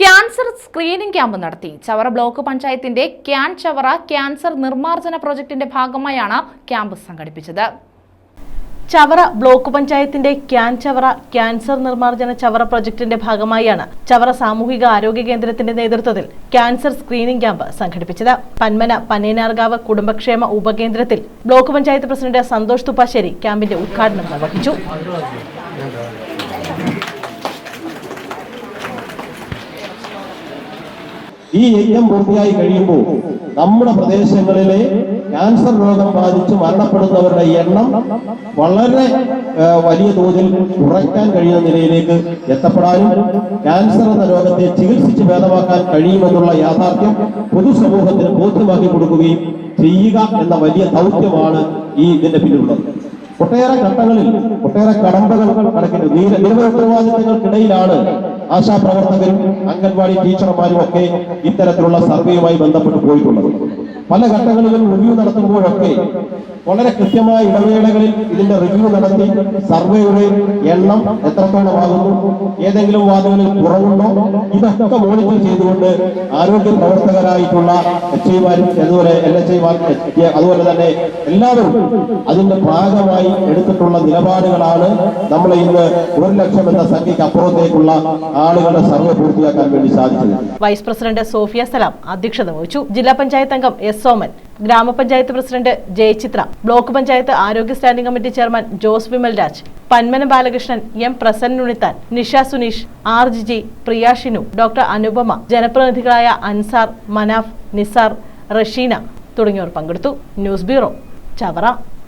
Cancer screening camp നടത്തി. Chavara block പഞ്ചായത്തിന്റെ can Chavara cancer നിർമ്മാർജന പ്രൊജക്ടിന്റെ ഭാഗമായാണ് ക്യാമ്പ് സംഘടിപ്പിച്ചത്. ചവറ ബ്ലോക്ക് പഞ്ചായത്തിന്റെ ക്യാൻ ചവറ ക്യാൻസർ നിർമ്മാർജന ചവറ പ്രൊജക്ടിന്റെ ഭാഗമായാണ് ചവറ സാമൂഹിക ആരോഗ്യ കേന്ദ്രത്തിന്റെ നേതൃത്വത്തിൽ ക്യാൻസർ സ്ക്രീനിംഗ് ക്യാമ്പ് സംഘടിപ്പിച്ചത്. പന്മന പനേനാർകാവ് കുടുംബക്ഷേമ ഉപകേന്ദ്രത്തിൽ ബ്ലോക്ക് പഞ്ചായത്ത് പ്രസിഡന്റ് സന്തോഷ് തുപ്പാശ്ശേരി ക്യാമ്പിന്റെ ഉദ്ഘാടനം നിർവഹിച്ചു. ഈ യജ്ഞം പൂർത്തിയായി കഴിയുമ്പോൾ നമ്മുടെ പ്രദേശങ്ങളിലെ ക്യാൻസർ രോഗം ബാധിച്ച് മരണപ്പെടുന്നവരുടെ എണ്ണം വളരെ വലിയ തോതിൽ കുറയ്ക്കാൻ കഴിയുന്ന നിലയിലേക്ക് എത്തപ്പെടാനും ക്യാൻസർ എന്ന രോഗത്തെ ചികിത്സിച്ച് ഭേദമാക്കാൻ കഴിയുമെന്നുള്ള യാഥാർത്ഥ്യം പൊതുസമൂഹത്തിന് ബോധ്യമാക്കി കൊടുക്കുകയും ചെയ്യുക എന്ന വലിയ ദൗത്യമാണ് ഈ ഇതിന്റെ പിന്നിലുള്ളത്. ഒട്ടേറെ ഘട്ടങ്ങളിൽ ഒട്ടേറെ കടമ്പകൾ കടക്കുന്നത് നീര- നിരവധി ഉത്തരവാദിത്തങ്ങൾക്കിടയിലാണ് ആശാപ്രവർത്തകരും അംഗൻവാടി ടീച്ചർമാരും ഒക്കെ ഇത്തരത്തിലുള്ള സർവേയുമായി ബന്ധപ്പെട്ട് പോയിട്ടുള്ളത്. പല ഘട്ടങ്ങളിലും റിവ്യൂ നടത്തുമ്പോഴൊക്കെ വളരെ കൃത്യമായ ഇടവേളകളിൽ ഇതിന്റെ റിവ്യൂ നടത്തി സർവേയുടെ എണ്ണം എത്രത്തോളമാകുന്നു ഏതെങ്കിലും വാദങ്ങളിൽ കുറവുണ്ടോ ഇതൊക്കെ മോണിറ്റർ ചെയ്തുകൊണ്ട് ആരോഗ്യ പ്രവർത്തകരായിട്ടുള്ള എച്ച് ഐമാരും അതുപോലെ എൽ എച്ച് ഐമാർ അതുപോലെ തന്നെ എല്ലാവരും അതിന്റെ ഭാഗമായി എടുത്തിട്ടുള്ള നിലപാടുകളാണ് നമ്മൾ ഇന്ന് ഒരു ലക്ഷം എന്ന സംഖ്യയ്ക്ക് അപ്പുറത്തേക്കുള്ള ആളുകളുടെ സർവേ പൂർത്തിയാക്കാൻ വേണ്ടി സാധിച്ചത്. വൈസ് പ്രസിഡന്റ് സോഫിയ സലാം അധ്യക്ഷത വഹിച്ചു. ജില്ലാ പഞ്ചായത്ത് അംഗം എസ് സോമൻ ഗ്രാമപഞ്ചായത്ത് പ്രസിഡന്റ് ജയചിത്ര ബ്ലോക്ക് പഞ്ചായത്ത് ആരോഗ്യ standing committee chairman Jose Vimal Raj Panmana Balakrishnan M Prasannunnithan Nisha Suneesh R Jiji Priya Shinu doctor Anupama ജനപ്രതിനിധികളായ Ansar Manaf Nisar Rasheena തുടങ്ങിയവർ പങ്കെടുത്തു. News bureau Chavara.